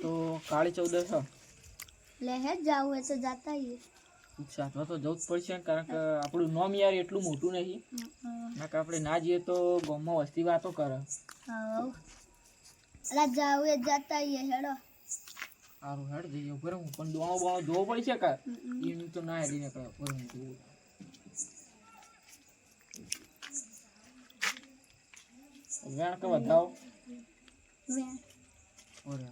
તો કાળી ચૌદશ હ. લે હે જાવું તો જાતા આવીએ. સાતવા તો જવું જ પડશે કારણ કે આપણું નોમ યાર એટલું મોટું નહીં ના કે આપણે ના જઈએ તો ગામમાં વસ્તી વાતો કરે. અલા જાવું એ જાતા આવીએ હેડો. સારું હેડ જઈએ ઉપર હું પણ દોણો બોણો જોવો પડશે કા? એનું તો ના હેડી નીકળે. ઉપર હું જોવું વેણ કે વધાવો? વેણ. અને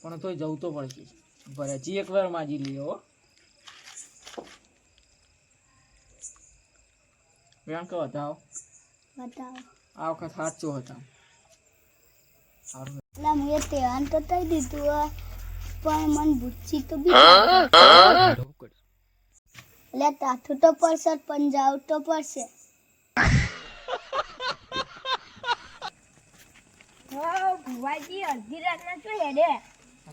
પણ તોય જવું તો પડશે. ભલે હજી એક વાર માજી લઈએ હો. વેણ કે વધાવો. બતાવો આ વખત સાચો હતા. એટલે મેં તહેવાર તો થઈ દીધું પણ મન ભૂચી તો બી એટલે તાથું તો પડશે પણ જાવ તો પડશે. ભુવાજી અડધી રાતના શું હેડે? આ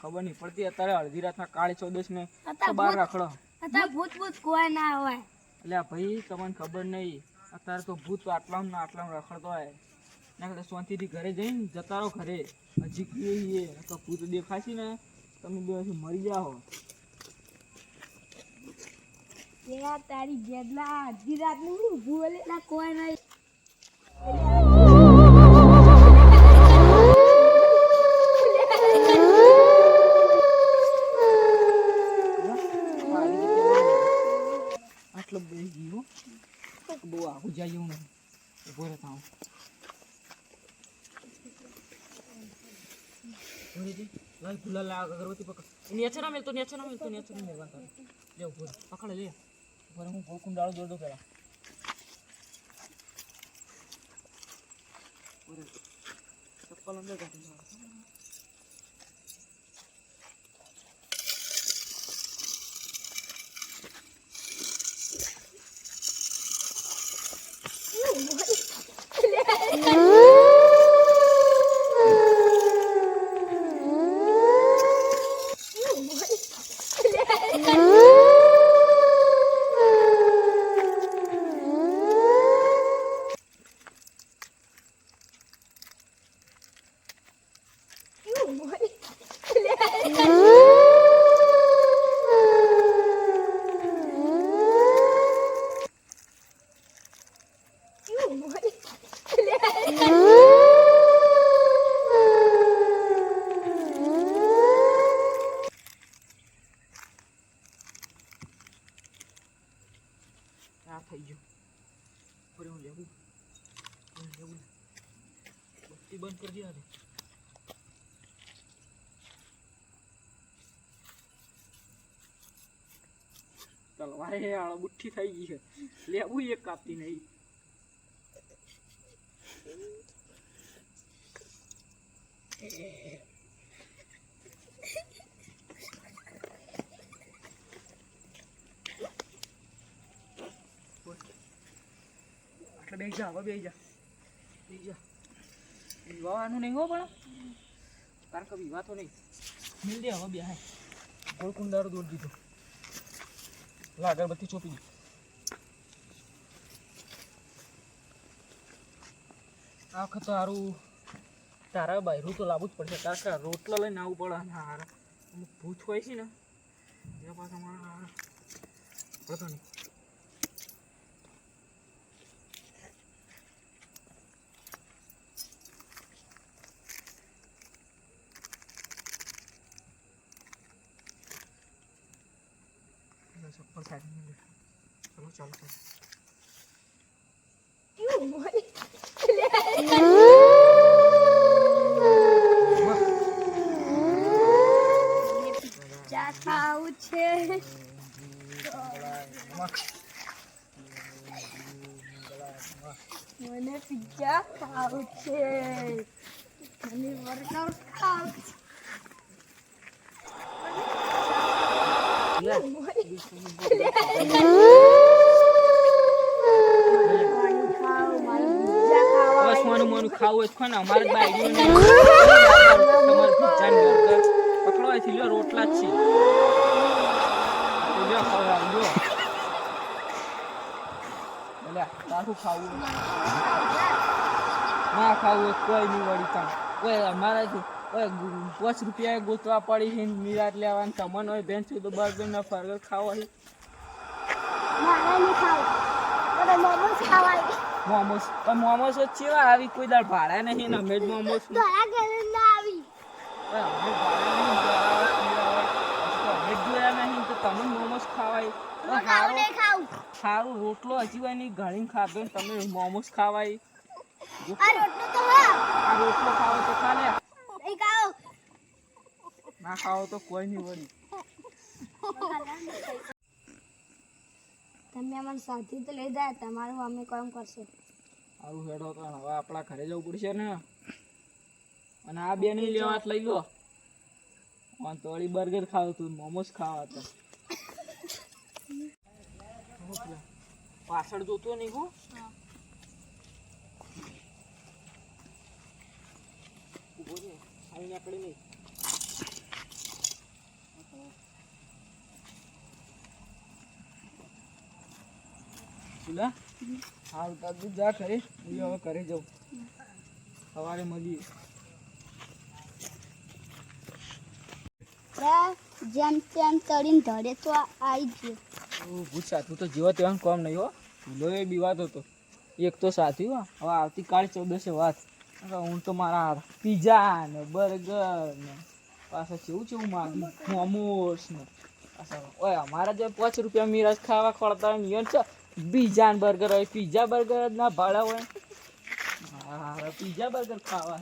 ખબર નહીં પડતી અત્યારે અડધી રાતના કાળી ચૌદશ ને બહાર ભૂત- અત્યારે ભૂત ભૂત કોઈ ના હોય. એટલે ભાઈ તમને ખબર નહીં અત્યારે તો ભૂત આટલામાં ને આટલામાં રખડતો હોય. ના કરતા શાંતિથી ઘરે જઈને જતા રહો ઘરે. હજી કહીએ તો ભૂત દેખાશે ને તમે બે મરી જાઓ. તારી જેટલા અડધી રાતનું ના કોઈ નહીં લાઈ ગુલાલ લાગ અગરબત્તી પકડ. નીચે ના મેલ તો નીચે ના મેલ તો નીચે ના મેલવા તારે. લે, ઊભો રહે. પકડ, લે. ઊભો રહે, હું ગોળ કુંડાળો દોડ દો પેલા. ચપ્પલ અંદર કાઢી આ થઈ ગયું ફરી હું લેવું લેવું બત્તી બંધ કરી દે આજે તલવારે આળો બુઠ્ઠી થઈ ગઈ છે લેવું એક કાપતી નહીં બેસી જા હવે બેસી જા બેસી જા વિવાહનું નહીં, હો, પણ. કારણ કે વિવાહ તો નહીં. મિલ દે હવે બે ગોળ કુંડારો દોડ દીધો. લા, અગરબત્તી ચોપી આ વખત તો સારું તારા બહેરું તો લાવવું જ પડશે. કારણ કે રોટલા લઈને આવવું પડે અને હારા. અમુક ભૂત હોય છે ને એ પાછા મારા પડતો નહીં. પેલા ચપ્પલ સાઈડમાં મૂકી દે. ચલો ચાલો ચાલો ચા ખાવું છે મને મને ખાવું છે તો અમારે જ તમારે ને તારું ખાવું ના ખાવું કોઈ નહીં વળી કામ કોઈ અમારા જો પાંચ રૂપિયા ગોતવા પડી હિન નિરાત લેવાની તમને હોય બેન છું તો બર્ગર ના ફર્ગર ખાવા મોમોસ પણ મોમોસ જ ચેવા આવી? કોઈ દાળ ભાડા નહીં ને અમે જ મોમોસ ઘણા ઘરે ના આવી. અમે જોયા નહીં તો તમે મોમોસ ખાવાય. સારું રોટલો હજી હોય નહીં ઘણી ખાધો તમે મોમોસ ખાવાય. રોટલો તો હા આ રોટલો ખાવો તો ખા લે નહીં ખાવું ના ખાવો તો કોઈ નહીં વળી તમે મને સાથે તો લઈ જાય તમારું અમે કોમ કરશું. આવું હેડો તો હવે આપણા ઘરે જવું પડશે ને. અને આ બે નહીં લેવા લઈ લો અને તો બર્ગર ખાવ તું મોમોસ ખાવા તો પાછળ જોતો નહીં હું. આવીને આપણે નહીં. પેલા હાલ તારું જા ઘરે. હું હવે ઘરે જાઉં. સવારે મળીએ. જેમ તેમ તળીને ધરે તો આવી ગયો. ભૂત સાચું તો જીવા તેવા કોમ નહીં હો. ભૂલો એ બીવાતો હતો. એક તો સાથી હો. હવે આવતીકાલે ચૌદસે વાત. હું તો મારા પીઝા ને બર્ગર ને પાછા કેવું છે માગી. મોમોસ ને પાછા ઓય અમારા જે પાંચ રૂપિયા મિરાજ ખાવા ખોળતા હોય છે ને બર્ગર હોય પીઝા બર્ગર ના ભાડા હોય. પીઝા બર્ગર ખાવા